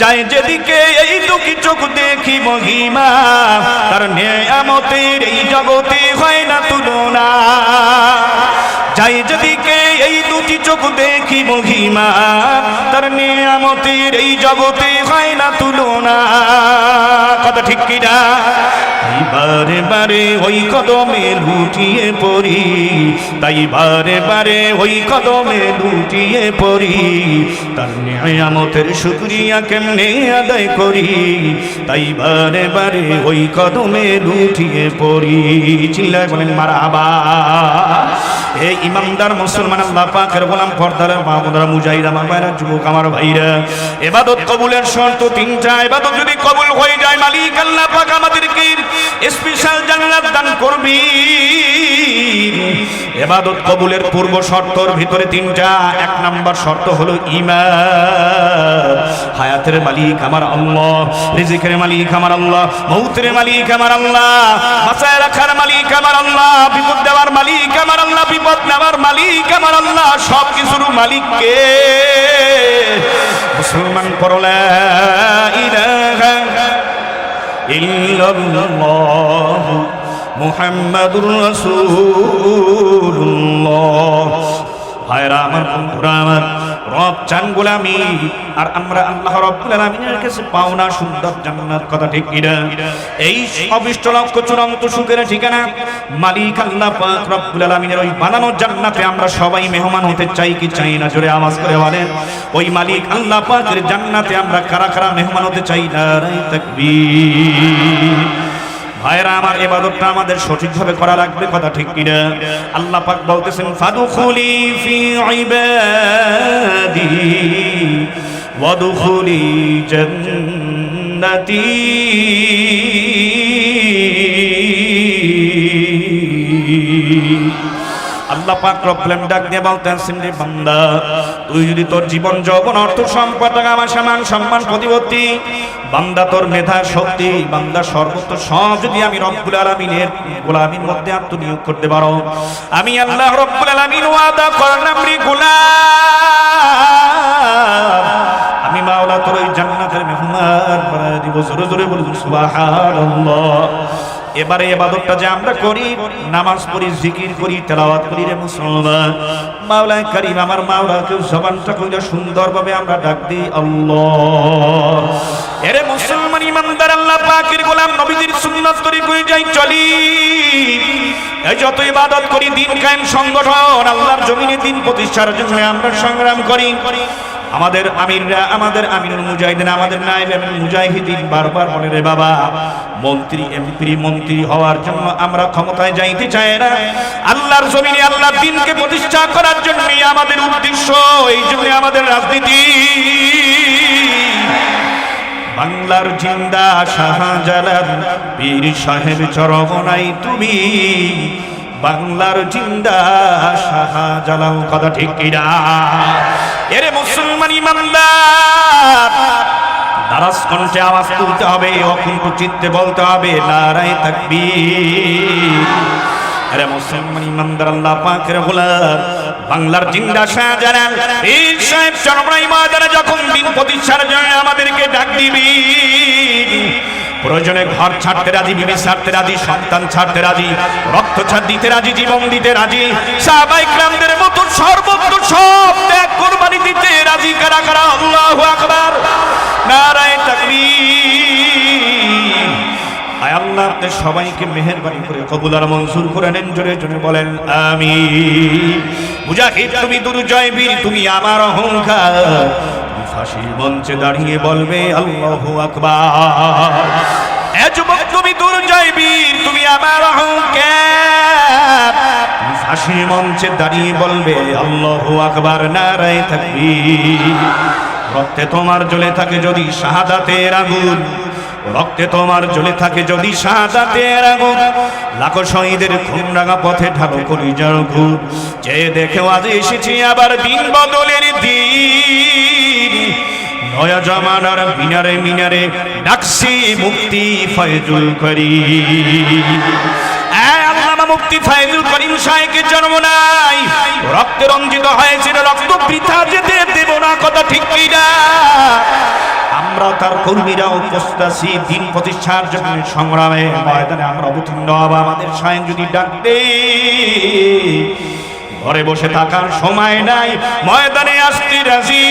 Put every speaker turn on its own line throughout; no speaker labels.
যাই যেদিকে এই দুঃখী চোখ দেখি মহিমা, তার নেয়ামতের এই জগতে হয় না তুলনা। যাই যেদিকে এই দুটি চোখ দেখি মহিমা, তার নেয়ামতের এই জগতে হয় না তুলনা। কথা ঠিক কিনা? বারে বারে ওই কদমে লুটিয়ে পড়ি। তাই বারে বারে ওই কদমে লুটিয়ে পড়ি। তার নিয়ামতের শুক্রিয়া কেমনে আদায় করি? তাই বারে বারে ওই কদমে লুটিয়ে পড়ি। চিল্লায় বলেন, মারা আবা এই ইমানদার মুসলমান, আল্লাহ পাকের গোলাম, পর্দার মাহমুদার মুজাহিদ আমার ভাইরা যুবক আমার ভাইরা, এবাদত কবুলের শর্ত তিনটা। এবাদত যদি কবুল হয়ে যায়, মালিক আল্লাহ পাক আমাদেরকে স্পেশাল জান্নাত দান করবি। এবাদত কবুলের পূর্ব শর্তর ভিতরে তিনটা, এক নাম্বার শর্ত হলো ঈমান। হায়াতের মালিক আমার আল্লাহ, রিজিকের মালিক আমার আল্লাহ, মৌতের মালিক আমার আল্লাহ, বাঁচায় রাখার মালিক আমার আল্লাহ, বিপদ দেওয়ার মালিক আমার আল্লাহ, বিপদ নেওয়ার মালিক আমার আল্লাহ সব কিছুর মালিককে মুসলমান করলে ইলাহা ইল্লাল্লাহ মুহাম্মাদুর রাসূলুল্লাহ। ভাইরা আমার বন্ধুরা আমার রব আর আমরা আল্লাহ আলামিনের কাছে পাওনা সুন্দর কথা ঠিক এই সুখের ঠিকানা মালিক ওই আমরা সবাই মেহমান হতে চাই কি চাই না? জোরে আওয়াজ করে বলেন, ওই মালিক আল্লাহ জান্নাতে আমরা কারা কারা মেহমান হতে চাই? না ভাইরা আমার এবাদতটা আমাদের সঠিকভাবে করা লাগবে, কথা ঠিক কিনা? আল্লাহ পাক বলতেছেন, ফাদুখুলি ফি ইবাদি, ওয়াদুখুলি জান্নাতি। আল্লাহ পাক রব্বুল ডাক দিয়ে বলতেছেন রে বান্দা, তুই যদি তোর জীবন, যৌবন, অর্থ সম্পদ আমার সমান সম্মান, প্রতিপত্তি, বান্দা তোর মেধা, শক্তি, বান্দা সর্বত্র সব যদি আমি রব্বুল আলামিনের গোলামির মধ্যে আত্মনিয়োগ করতে পারো, আমি আল্লাহ রব্বুল আলামিন ওয়াদা করলাম রে গোলাম। আমি মাওলা তোর ওই জান্নাতের মেহমান বানায় দিব, জোরে জোরে বলুন, সুবহানাল্লাহ। এবারে এবাদতটা যে আমরা করি, নামাজ পড়ি, জিকির করি, তেলাওয়াত করি রে মুসলমান। মাওলা করিম, আমার মাওলাকে জবানটা কইরা সুন্দরভাবে আমরা ডাক দিই, আল্লাহ। এরে মুসলমান ইমানদার, আল্লাহ পাকের গোলাম নবীদের সুন্নাত তরি কই যাই, চলি। যত ইবাদত করি, দিন কায়েম সংগঠন, আল্লাহর জমিনে দিন প্রতিষ্ঠার জন্য আমরা সংগ্রাম করি। আমাদের আমিররা আমাদের আমিরুল মুজাহিদিন, আমাদের নায়েব এবং মুজাহিদিন বারবার বলে, রে বাবা, মন্ত্রী, এমপি, মন্ত্রী হওয়ার জন্য আমরা ক্ষমতায় যাইতে চাই না। আল্লাহর জমিনে আল্লাহর দিনকে প্রতিষ্ঠা করার জন্যই আমাদের উদ্দেশ্য, এই জন্য আমাদের রাজনীতি। বাংলার জিন্দা শাহজালাল, পীর সাহেব চরমনাই তুমি। বাংলার জিন্দা শাহজালাল, কথা ঠিক কিনা? এরে মুসলমান ইমানদার দারাস কণ্ঠে আওয়াজ তুলতে হবে, অকুণ্ঠ চিত্তে বলতে হবে, নারায় থাকবি আরে মুসলমান ইমানদার, আল্লাহ পাকের গোলাম, বাংলার জিন্দা শাহজালাল এই সাহেব চরমনাই ময়দানে যখন দিন প্রতিষ্ঠার জন্য আমাদেরকে ডাক দিবি প্রয়োজনে ঘর ছাড়তে রাজি, বিবি ছাড়তে রাজি, সন্তান ছাড়তে রাজি রক্ত ছাড়, দিতে রাজি, জীবন দিতে রাজি। সাহাবাই গ্রামদের মতো সর্বত্র সব ত্যাগ, কোরবানি দিতে রাজি কারা কারা? আল্লাহু আকবার। নারায় তাকবীর। আয় আল্লাহ আপনি সবাইকে মেহেরবানি করে কবুল আর মঞ্জুর করে নেন, জোরে জোরে বলেন আমি মুজাহিদ, তুমি দুর্জয় বীর, তুমি আমার অহংকার। ফাঁসির মঞ্চে দাঁড়িয়ে বলবে, আল্লাহ আকবার। তুমি দূর যাইবি তুমি আমার অহংকার। ফাঁসির মঞ্চে দাঁড়িয়ে বলবে, আল্লাহ আকবার, নারায় থাকবি রক্তে তোমার জ্বলে থাকে যদি শাহাদাতের আগুন। রক্তে তোমার জ্বলে থাকে যদি শাহাদাতের আগুন। লাখো শহীদের খুন রাঙা পথে ঢালো করি ঘুর যে দেখেও আজ এসেছি আবার দিন বদলের দিন। নয়া জমানার মিনারে মিনারে ডাকছি মুক্তি ফয়জুল করি মুক্তি ফাইজুল করিম সাহেবের জন্ম নাই। রক্তে রঞ্জিত হয়েছিল রক্ত বৃথা যেতে দেব না, কথা ঠিক কি না আমরা, তার কর্মীরা উপস্থিত আছি দিন প্রতিষ্ঠার জন্য সংগ্রামে, ময়দানে আমরা অবতীর্ণ হব। আমাদের স্বয়ং যদি ডাক দে ঘরে বসে থাকার সময় নাই, ময়দানে আসতে রাজি।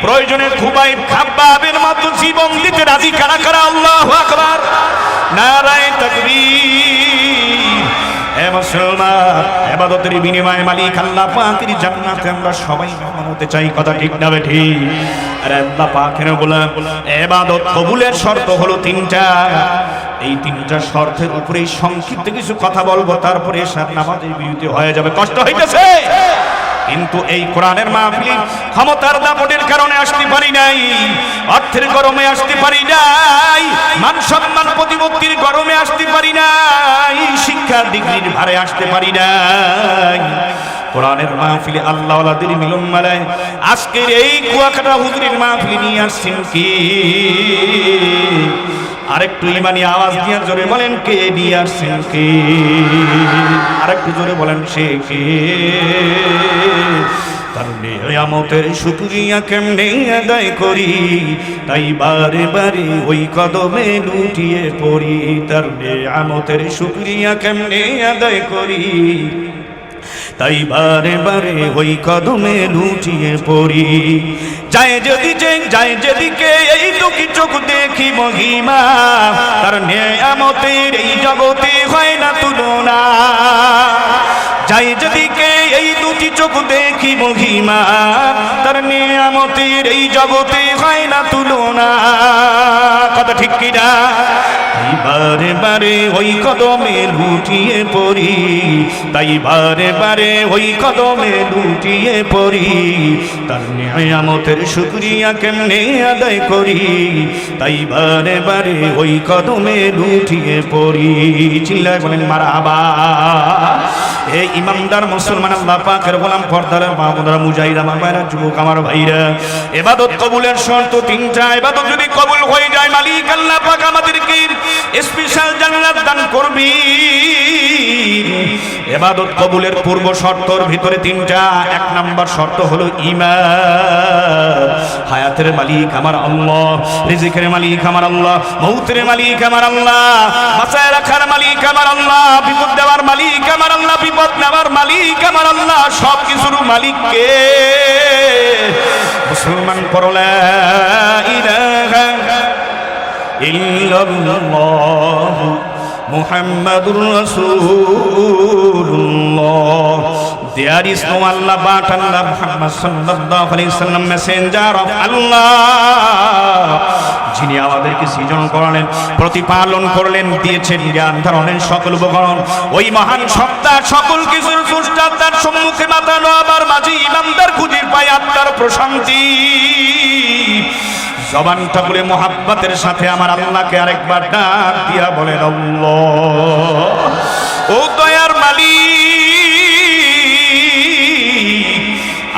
প্রয়োজনে খুবাই খাব্বাবের মতো জীবন দিতে রাজি কারা কারা? আল্লাহ আকবার। নারায় তাকবীর। মুসলমান। এবাদতের বিনিময়ে মালিক আল্লাহ পাকের জান্নাতে আমরা সবাই হতে চাই। কথা ঠিক না আর আল্লাহ পাকের এবাদত কবুলের শর্ত হলো তিনটা। এই তিনটা শর্তের উপরেই সংক্ষিপ্ত কিছু কথা বলব, তারপরে এসার নামাজের বিরতি হয়ে যাবে। কষ্ট হইতেছে। কিন্তু এই কোরআনের মাহফিল ক্ষমতার দাপটের কারণে আসতে পারি নাই, অর্থের গরমে আসতে পারি নাই। মান সম্মান প্রতিপত্তির ডিগ্রির ভারে আসতে পারি নাই। কোরআনের মাহফিলে আল্লাহ আল্লাহদের মিলন মালায়, আজকের এই কুয়াকাটা হুজুরের মাহফিলে নিয়ে আসছেন কি? আরেকটু ইমানি আওয়াজ দিয়ে জোরে বলেন কে? নিয়ে আসছেন কে? আরেকটু জোরে বলেন সে কে? তার নিয়ামতের শুক্রিয়া কেমনে আদায় করি? তাই বারে বারে ওই কদমে লুটিয়ে পড়ি। তার নিয়ামতের শুক্রিয়া কেমনে আদায় করি? তাই বারে বারে ওই কদমে লুটিয়ে পড়ি। যায় যদি যে, যায় যেদিকে এই দুঃখী চোখ দেখি মহিমা। তার নেয়ামতের এই জগতে হয় না তুলনা। যাই যেদিকে এই দুটি চোখ দেখি মহিমা, তার নিয়ামতের এই জগতে হয় না তুলনা। কথা ঠিক কিনা বারে বারে ওই কদমে লুটিয়ে পড়ি, তাই বারে বারে ওই কদমে লুটিয়ে পড়ি, তার নিয়ামতের শুক্রিয়া কেমনে আদায় করি? তাই বারে বারে ওই কদমে লুটিয়ে পড়ি। চিল্লায় বলেন মারা আবা এই ইমানদার মুসলমান, আল্লাহ পাকের গোলাম পর্দার মাহমুদার মুজাহিদ আমার যুবক আমার ভাইরা, এবাদত কবুলের শর্ত তিনটা। এবাদত যদি কবুল হয়ে যায়, মালিক আল্লাহ পাক আমাদেরকে স্পেশাল জান্নাত দান করবি। এবাদত কবুলের পূর্ব শর্তর ভিতরে তিনটা। এক নাম্বার শর্ত হলো ঈমান। হায়াতের মালিক আমার আল্লাহ, রিজিকের মালিক আমার আল্লাহ, মৌতের মালিক আমার আল্লাহ, বাঁচায় রাখার মালিক আমার আল্লাহ, বিপদ বিপদ নেওয়ার মালিক আমার আল্লাহ সব কিছুর মালিককে। মুসলমান পড়লা ইলাহা ইল্লাল্লাহ। মুহাম্মাদুর রাসূলুল্লাহ। There is no Allah but Allah, Muhammad sallallahu alaihi wasallam messenger of Allah যিনি আমাদেরকে সৃজন করলেন, প্রতিপালন করলেন, দিয়েছেন জ্ঞান ধারণের সকল উপকরণ। ওই মহান সত্তা সকল কিছুর স্রষ্টা তার সম্মুখে মাথা আমার মাঝে ইমানদার খুঁজির পায় আত্মার প্রশান্তি। জবানটা বলে মোহাব্বতের সাথে আমার আল্লাহকে আরেকবার ডাক দিয়া বলেন ও দয়ার মালিক।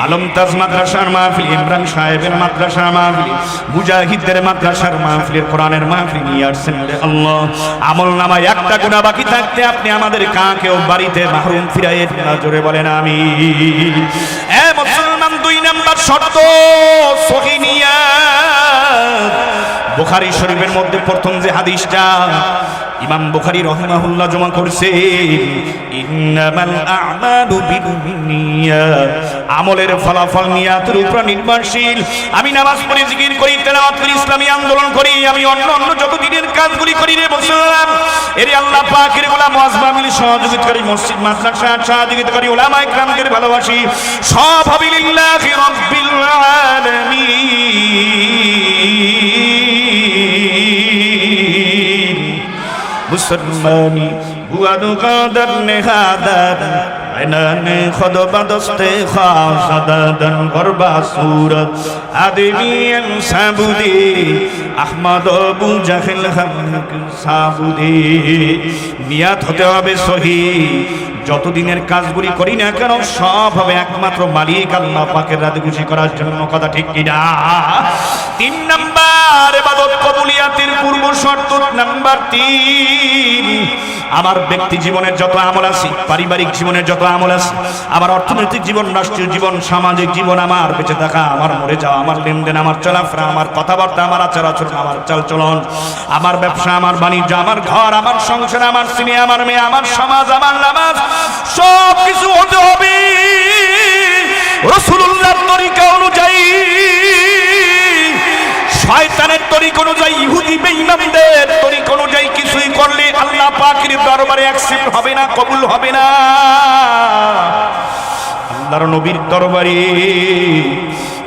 আলম তাজ মাদ্রাসার মাহফিল, ইমরান সাহেবের মাদ্রাসার মাহফিল, মুজাহিদদের মাদ্রাসার মাহফিলের, কোরআনের মাহফিল নিয়ে আসছেন আল্লাহ, আমল নামায় একটা গুণা বাকি থাকতে আপনি আমাদের কাকেও বাড়িতে মাহরুম ফিরাইয়ে জোরে বলেন আমি এ দুই নাম্বার শর্ত সহিনিয়া বুখারী শরীফের মধ্যে প্রথম যে হাদিসটা ইমাম বুখারী রহিমাহুল্লাহ জমা করছে, ইন্নামাল আ'মালু আমলের ফলাফল নিয়াতের উপর নির্ভরশীল। আমি নামাজ পড়ে জিকির করি তেলাওয়াত করি ইসলামী আন্দোলন করি, আমি অন্য অন্য যত দিনের কাজগুলি করি রে মুসলমান। এর আল্লাহ পাকের গোলাম ওয়াজবা মিলি সহযোগিতা করি, মসজিদ, মাদ্রাসা সহযোগিতা করি ওলামা ইকরামকে ভালোবাসি। সব হবে লিল্লাহি রাব্বিল আলামিন। মুসলমানি বুয়াদু কাদার নেহাদার আদমিয়ান সাবুদি নিয়াত হতে হবে সহি, যতদিনের কাজগুলি করি না কেন, সব হবে একমাত্র মালিক আল্লাহ পাকের রাতে খুশি করার জন্য, কথা ঠিক কিনা? তিন নাম্বার আমার এবাদত কবুলিয়াতের পূর্ব শর্ত নাম্বার তিন। আমার ব্যক্তি জীবনের যত আমল আছে, পারিবারিক জীবনের যত আমল আছে, আমার অর্থনৈতিক জীবন, রাষ্ট্রীয় জীবন, সামাজিক জীবন, আমার বেঁচে থাকা, আমার মরে যাওয়া, আমার লেনদেন, আমার চলাফেরা, আমার কথাবার্তা, আমার আচার আচরণ আমার চালচলন, আমার ব্যবসা, আমার বাণিজ্য, আমার ঘর, আমার সংসার, আমার সিনে আমার মেয়ে, আমার সমাজ, আমার নামাজ সব কিছু হতে হবে। রসুল্লাহর তরিকা অনুযায়ী শয়তানের তরিক অনুযায়ী ইহুদি বেঈমানদের তরিক অনুযায়ী কিছুই করলে আল্লাহ পাকের দরবারে অ্যাকসেপ্ট হবে না কবুল হবে না আল্লাহর নবীর দরবারে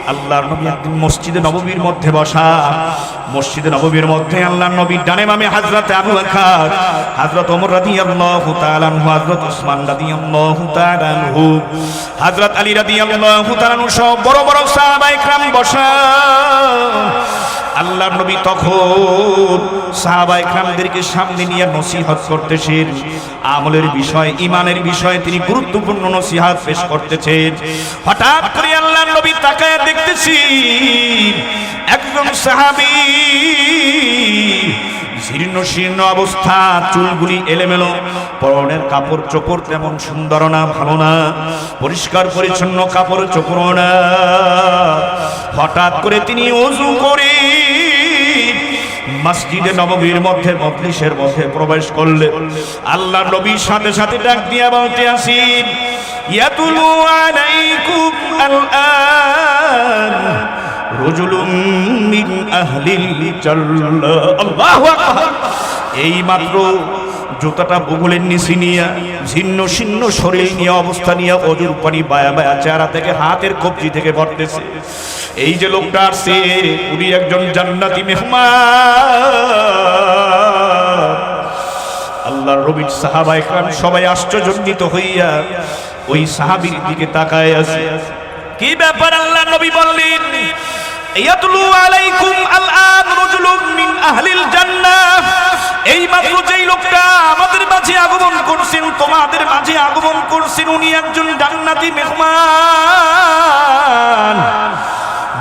আল্লাহর নবী একদিন মসজিদে নববীর মধ্যে বসা মসজিদে নববীর মধ্যে আল্লাহর নবীর ডানে বামে হযরত আবু বকর হযরত ওমর রাদিয়াল্লাহু তাআলা আনহু হযরত ওসমান রাদিয়াল্লাহু তাআলা আনহু হযরত আলী রাদিয়াল্লাহু তাআলা আনহু সব বড় বড় সাহাবায়ে کرام বসা আল্লাহর নবী তখন সাহাবা একরামদেরকে সামনে নিয়ে নসিহত করতেছেন। আমলের বিষয় ইমানের বিষয়ে তিনি গুরুত্বপূর্ণ নসিহত পেশ করতেছেন। হঠাৎ করে আল্লাহর নবী তাকায় দেখতেছি একজন সাহাবী জীর্ণ শীর্ণ অবস্থা, চুলগুলি এলেমেলো, পরনের কাপড় চোপড় তেমন সুন্দর না, ভালো না, পরিষ্কার পরিচ্ছন্ন কাপড় চোপড় না। হঠাৎ করে তিনি অজু করে মসজিদে নববীর মধ্যে, মজলিসের মধ্যে প্রবেশ করলে আল্লাহ নবীর সাথে সাথে ডাক দিয়া বলতে আসিন, ইয়াতুলু আলাইকুম আল রজুলুম মিন আহলিল জান্নাহ। আল্লাহু আকবার। এই মাত্র জুতাটা বগুলের নিচে নিয়ে ঝিন্ন ছিন্ন শরীর নিয়ে, অবস্থা নিয়ে, অজুর পানি বায়া বায়া চেহারা থেকে, হাতের কবজি থেকে পড়তেছে এই যে লোকটা আসছে, উনি একজন জান্নাতি মেহমান। আল্লাহর রবির সাহাবা একরাম সবাই আশ্চর্যজনিত হইয়া ওই সাহাবীর দিকে তাকায় আছে। কি ব্যাপার আল্লাহ নবী বললেন? ইয়াতলু আলাইকুম আলআন রাজুলুম মিন আহলিল জান্নাহ। এই মাত্র যেই লোকটা আমাদের মাঝে আগমন করছেন তোমাদের মাঝে আগমন উনি একজন জান্নাতি মেহমান।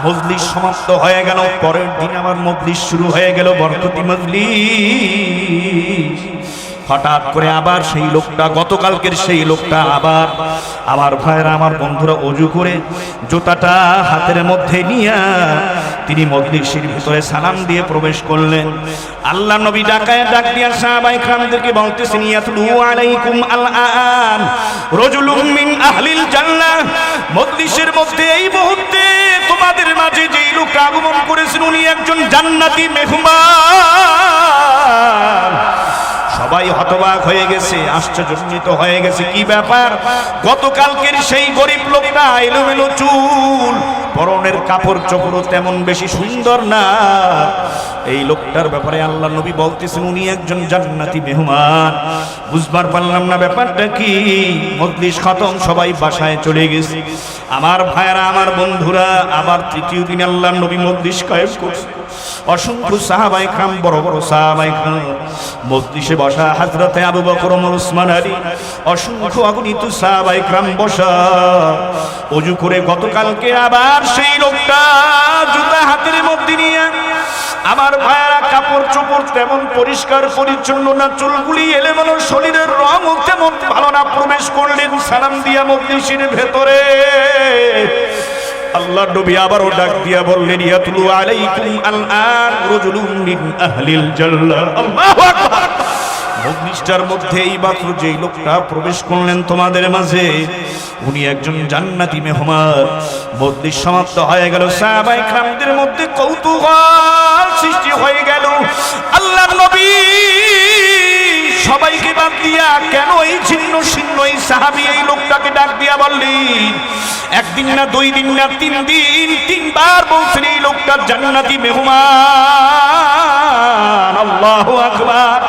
মজলিস সমাপ্ত হয়ে গেল, পরের দিন আমার মজলিস শুরু হয়ে গেল, বরকতি মজলিস। হঠাৎ করে আবার সেই লোকটা, গতকালকের সেই লোকটা আবার, আমার ভাইরা আমার বন্ধুরা অজু করে জুতাটা হাতের মধ্যে নিয়ে তিনি মজলিসের ভিতরে সালাম দিয়ে প্রবেশ করলেন। আল্লাহ নবী ডাকায় ডাক দিয়া সাহাবাই খানদেরকে বলতেছেন, ইয়াতলু আলাইকুম আল আন রাজুলুম মিন আহলিল জান্নাহ। মজলিসের মধ্যে এই মুহূর্তে তোমাদের মাঝে যেই লোকটা আগমন করেছেন, উনি একজন জান্নাতি মেহমান। সবাই হতবাক হয়ে গেছে, আশ্চর্যজনিত হয়ে গেছে। কি ব্যাপার? গতকালকের সেই গরিব লোকটা এলোমেলো চুল পরনের কাপড় চোপড় তেমন বেশি সুন্দর না। এই লোকটার ব্যাপারে আল্লাহ নবী বলতেছেন, উনি একজন জান্নাতি মেহমান। বুঝবার পারলাম না ব্যাপারটা কি? মজলিস খতম, সবাই বাসায় চলে গেছে। আমার ভাইয়েরা, আমার বন্ধুরা, আবার তৃতীয় দিন আল্লাহ নবী মজলিস কায়েম করছে। অসংখ্য সাহাবাই খাম, বড় বড় সাহাবাই খাম। মজলিসে বসা হাজরতে আবু বকর ওমর উসমান আলী, অসংখ্য অগণিত সাহাবাই খাম বসা। অজু করে গতকালকে আবার সেই লোকটা জুতা হাতের মধ্যে নিয়ে আমার ভাইয়ারা কাপড় চোপড় তেমন পরিষ্কার, পরিচ্ছন্ন না, চুলগুলি এলেমেলো শরীরের রং তেমন ভালো না। প্রবেশ করলেন সালাম দিয়া মজলিসের ভেতরে। আল্লাহ নবী আবারও ডাক দিয়া বললেন, ইয়াতলু আলাইকুম আলআন রাজুলুম মিন আহলিল জান্নাহ। আল্লাহু আকবার। অগ্নিষ্ঠার মধ্যে এই মাত্র যেই লোকটা প্রবেশ করলেন তোমাদের মাঝে, উনি একজন জান্নাতি মেহমান। বদলিশ সমাপ্ত হয়ে গেল। সাহাবাই খামদের মধ্যে কৌতূহল সৃষ্টি হয়ে গেল। আল্লাহ নবী সবাইকে বাদ দিয়া কেন এই ছিন্ন ছিন্ন এই সাহাবি এই লোকটাকে ডাক দিয়া বললি একদিন না, দুই দিন না, তিন দিন, তিনবার বলছেন এই লোকটা জান্নাতি মেহমান। আল্লাহ আকবার।